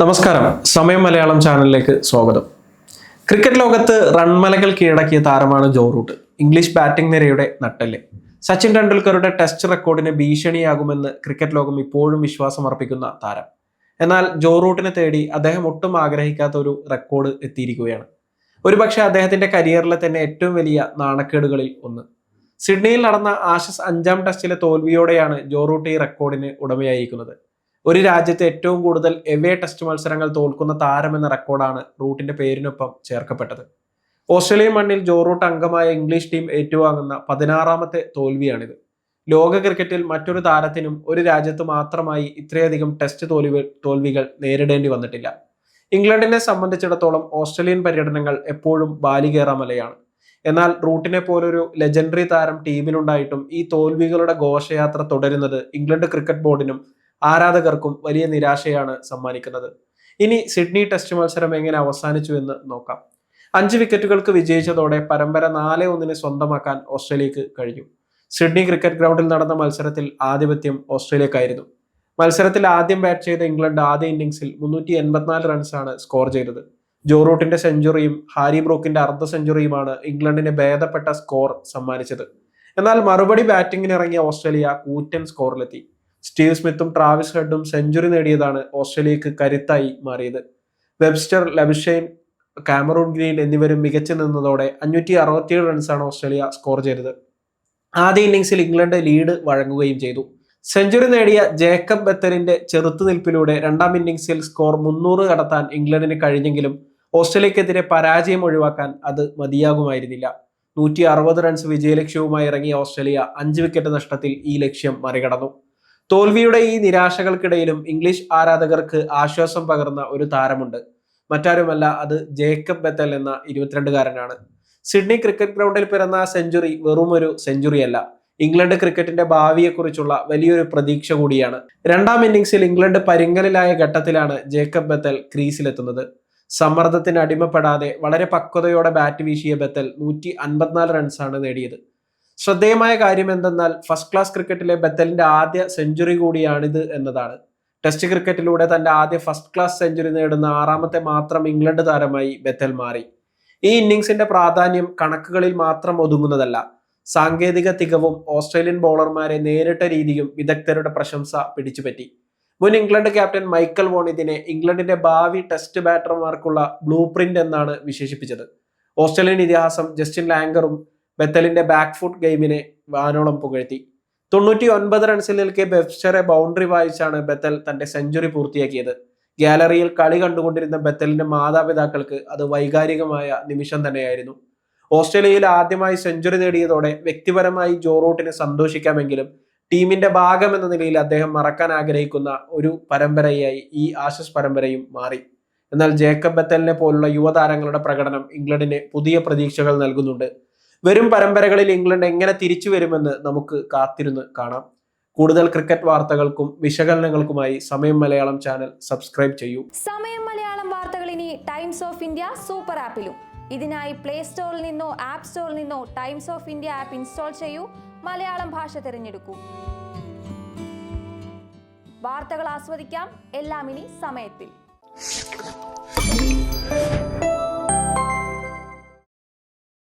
നമസ്കാരം. സമയം മലയാളം ചാനലിലേക്ക് സ്വാഗതം. ക്രിക്കറ്റ് ലോകത്ത് റൺമലകൾ കീഴടക്കിയ താരമാണ് ജോ റൂട്ട്. ഇംഗ്ലീഷ് ബാറ്റിംഗ് നിരയുടെ നട്ടൽ സച്ചിൻ ടെണ്ടുൽക്കറുടെ ടെസ്റ്റ് റെക്കോർഡിന് ഭീഷണിയാകുമെന്ന് ക്രിക്കറ്റ് ലോകം ഇപ്പോഴും വിശ്വാസം അർപ്പിക്കുന്ന താരം. എന്നാൽ ജോ റൂട്ടിനെ തേടി അദ്ദേഹം ഒട്ടും ആഗ്രഹിക്കാത്ത ഒരു റെക്കോർഡ് എത്തിയിരിക്കുകയാണ്. ഒരുപക്ഷെ അദ്ദേഹത്തിന്റെ കരിയറിലെ തന്നെ ഏറ്റവും വലിയ നാണക്കേടുകളിൽ ഒന്ന്. സിഡ്നിയിൽ നടന്ന ആഷസ് അഞ്ചാം ടെസ്റ്റിലെ തോൽവിയോടെയാണ് ജോ റൂട്ട് ഈ റെക്കോർഡിന് ഉടമയായിരിക്കുന്നത്. ഒരു രാജ്യത്തെ ഏറ്റവും കൂടുതൽ എവേ ടെസ്റ്റ് മത്സരങ്ങൾ തോൽക്കുന്ന താരമെന്ന റെക്കോർഡാണ് റൂട്ടിന്റെ പേരിനൊപ്പം ചേർക്കപ്പെട്ടത്. ഓസ്ട്രേലിയൻ മണ്ണിൽ ജോറൂട്ട് അംഗമായ ഇംഗ്ലീഷ് ടീം ഏറ്റുവാങ്ങുന്ന പതിനാറാമത്തെ തോൽവിയാണിത്. ലോക ക്രിക്കറ്റിൽ മറ്റൊരു താരത്തിനും ഒരു രാജ്യത്ത് മാത്രമായി ഇത്രയധികം ടെസ്റ്റ് തോൽവി തോൽവികൾ നേരിടേണ്ടി വന്നിട്ടില്ല. ഇംഗ്ലണ്ടിനെ സംബന്ധിച്ചിടത്തോളം ഓസ്ട്രേലിയൻ പര്യടനങ്ങൾ എപ്പോഴും ബാലികേറാമലയാണ് എന്നാൽ റൂട്ടിനെ പോലൊരു ലെജൻഡറി താരം ടീമിലുണ്ടായിട്ടും ഈ തോൽവികളുടെ ഘോഷയാത്ര തുടരുന്നത് ഇംഗ്ലണ്ട് ക്രിക്കറ്റ് ബോർഡിനും ആരാധകർക്കും വലിയ നിരാശയാണ് സമ്മാനിക്കുന്നത്. ഇനി സിഡ്നി ടെസ്റ്റ് മത്സരം എങ്ങനെ അവസാനിച്ചു എന്ന് നോക്കാം. അഞ്ച് വിക്കറ്റുകൾക്ക് വിജയിച്ചതോടെ പരമ്പര നാല് ഒന്നിന് സ്വന്തമാക്കാൻ ഓസ്ട്രേലിയക്ക് കഴിഞ്ഞു. സിഡ്നി ക്രിക്കറ്റ് ഗ്രൗണ്ടിൽ നടന്ന മത്സരത്തിൽ ആധിപത്യം ഓസ്ട്രേലിയക്കായിരുന്നു. മത്സരത്തിൽ ആദ്യം ബാറ്റ് ചെയ്ത ഇംഗ്ലണ്ട് ആദ്യ ഇന്നിംഗ്സിൽ മുന്നൂറ്റി എൺപത്തിനാല് റൺസാണ് സ്കോർ ചെയ്തത്. ജോറൂട്ടിന്റെ സെഞ്ചുറിയും ഹാരി ബ്രോക്കിന്റെ അർദ്ധ സെഞ്ചുറിയുമാണ് ഇംഗ്ലണ്ടിന് ഭേദപ്പെട്ട സ്കോർ സമ്മാനിച്ചത്. എന്നാൽ മറുപടി ബാറ്റിംഗിനിറങ്ങിയ ഓസ്ട്രേലിയ കൂറ്റൻ സ്കോറിലെത്തി. സ്റ്റീവ് സ്മിത്തും ട്രാവിസ് ഹെഡും സെഞ്ചുറി നേടിയതാണ് ഓസ്ട്രേലിയക്ക് കരുത്തായി മാറിയത്. വെബ്സ്റ്റർ ലബിഷൈൻ കാമറൂൺ ഗ്രീൻ എന്നിവരും മികച്ചു നിന്നതോടെ അഞ്ഞൂറ്റി അറുപത്തിയേഴ് റൺസാണ് ഓസ്ട്രേലിയ സ്കോർ ചെയ്തത്. ആദ്യ ഇന്നിംഗ്സിൽ ഇംഗ്ലണ്ട് ലീഡ് വഴങ്ങുകയും ചെയ്തു. സെഞ്ചുറി നേടിയ ജേക്കബ് ബത്തലിന്റെ ചെറുത്തുനിൽപ്പിലൂടെ രണ്ടാം ഇന്നിംഗ്സിൽ സ്കോർ മുന്നൂറ് കടത്താൻ ഇംഗ്ലണ്ടിന് കഴിഞ്ഞെങ്കിലും ഓസ്ട്രേലിയക്കെതിരെ പരാജയം ഒഴിവാക്കാൻ അത് മതിയാകുമായിരുന്നില്ല. നൂറ്റി അറുപത് റൺസ് വിജയലക്ഷ്യവുമായി ഇറങ്ങിയ ഓസ്ട്രേലിയ അഞ്ച് വിക്കറ്റ് നഷ്ടത്തിൽ ഈ ലക്ഷ്യം മറികടന്നു. തോൽവിയുടെ ഈ നിരാശകൾക്കിടയിലും ഇംഗ്ലീഷ് ആരാധകർക്ക് ആശ്വാസം പകർന്ന ഒരു താരമുണ്ട്. മറ്റാരുമല്ല അത് ജേക്കബ് ബെത്തൽ എന്ന ഇരുപത്തിരണ്ടുകാരനാണ്. സിഡ്നി ക്രിക്കറ്റ് ഗ്രൗണ്ടിൽ പിറന്ന സെഞ്ചുറി വെറും ഒരു സെഞ്ചുറിയല്ല. ഇംഗ്ലണ്ട് ക്രിക്കറ്റിന്റെ ഭാവിയെക്കുറിച്ചുള്ള വലിയൊരു പ്രതീക്ഷ കൂടിയാണ്. രണ്ടാം ഇന്നിംഗ്സിൽ ഇംഗ്ലണ്ട് പരിങ്ങലിലായ ഘട്ടത്തിലാണ് ജേക്കബ് ബെത്തൽ ക്രീസിലെത്തുന്നത്. സമ്മർദ്ദത്തിന് അടിമപ്പെടാതെ വളരെ പക്വതയോടെ ബാറ്റ് വീശിയ ബെത്തൽ നൂറ്റി അൻപത്തിനാല് റൺസാണ് നേടിയത്. ശ്രദ്ധേയമായ കാര്യം എന്തെന്നാൽ ഫസ്റ്റ് ക്ലാസ് ക്രിക്കറ്റിലെ ബെത്തലിന്റെ ആദ്യ സെഞ്ചുറി കൂടിയാണിത് എന്നതാണ്. ടെസ്റ്റ് ക്രിക്കറ്റിലൂടെ തന്റെ ആദ്യ ഫസ്റ്റ് ക്ലാസ് സെഞ്ചുറി നേടുന്ന ആറാമത്തെ മാത്രം ഇംഗ്ലണ്ട് താരമായി ബെത്തൽ മാറി. ഈ ഇന്നിംഗ്സിന്റെ പ്രാധാന്യം കണക്കുകളിൽ മാത്രം ഒതുങ്ങുന്നതല്ല. സാങ്കേതിക തികവും ഓസ്ട്രേലിയൻ ബൗളർമാരെ നേരിട്ട രീതിയും വിദഗ്ധരുടെ പ്രശംസ പിടിച്ചുപറ്റി മുൻ ഇംഗ്ലണ്ട് ക്യാപ്റ്റൻ മൈക്കൽ വോൺ ഇതിനെ ഇംഗ്ലണ്ടിന്റെ ഭാവി ടെസ്റ്റ് ബാറ്റർമാർക്കുള്ള ബ്ലൂ പ്രിന്റ് എന്നാണ് വിശേഷിപ്പിച്ചത്. ഓസ്ട്രേലിയൻ ഇതിഹാസം ജസ്റ്റിൻ ലാംഗറും ബെത്തലിന്റെ ബാക്ക് ഫുട്ട് ഗെയിമിനെ വാനോളം പുകഴ്ത്തി. തൊണ്ണൂറ്റി ഒൻപത് റൺസിൽ നിൽക്കെ വെബ്സ്റ്ററെ ബൗണ്ടറി വായിച്ചാണ് ബെത്തൽ തന്റെ സെഞ്ചുറി പൂർത്തിയാക്കിയത്. ഗാലറിയിൽ കളി കണ്ടുകൊണ്ടിരുന്ന ബെത്തലിന്റെ മാതാപിതാക്കൾക്ക് അത് വൈകാരികമായ നിമിഷം തന്നെയായിരുന്നു. ഓസ്ട്രേലിയയിൽ ആദ്യമായി സെഞ്ചുറി നേടിയതോടെ വ്യക്തിപരമായി ജോറൂട്ടിനെ സന്തോഷിക്കാമെങ്കിലും ടീമിന്റെ ഭാഗം എന്ന നിലയിൽ അദ്ദേഹം മറക്കാൻ ആഗ്രഹിക്കുന്ന ഒരു പരമ്പരയായി ഈ ആശസ് പരമ്പരയും മാറി. എന്നാൽ ജേക്കബ് ബെത്തലിനെ പോലുള്ള യുവതാരങ്ങളുടെ പ്രകടനം ഇംഗ്ലണ്ടിന് പുതിയ പ്രതീക്ഷകൾ നൽകുന്നുണ്ട്. വരും പരമ്പരകളിൽ ഇംഗ്ലണ്ട് എങ്ങനെ തിരിച്ചു വരുമെന്ന് നമുക്ക് കാത്തിരുന്ന് കാണാം. കൂടുതൽ ക്രിക്കറ്റ് വാർത്തകൾക്കും വിശകലനങ്ങൾക്കുമായി സമയം മലയാളം ചാനൽ സബ്സ്ക്രൈബ് ചെയ്യൂ. സമയം മലയാളം വാർത്തകൾ ഇനി ടൈംസ് ഓഫ് ഇന്ത്യ സൂപ്പർ ആപ്പിലും. ഇതിനായി പ്ലേ സ്റ്റോറിൽ നിന്നോ ആപ്പ് സ്റ്റോറിൽ നിന്നോ Times of India app install ചെയ്യൂ. മലയാളം ഭാഷ തിരഞ്ഞെടുക്കൂ. വാർത്തകൾ ആസ്വദിക്കാം. എല്ലാം ഇനി സമയത്തിൽ.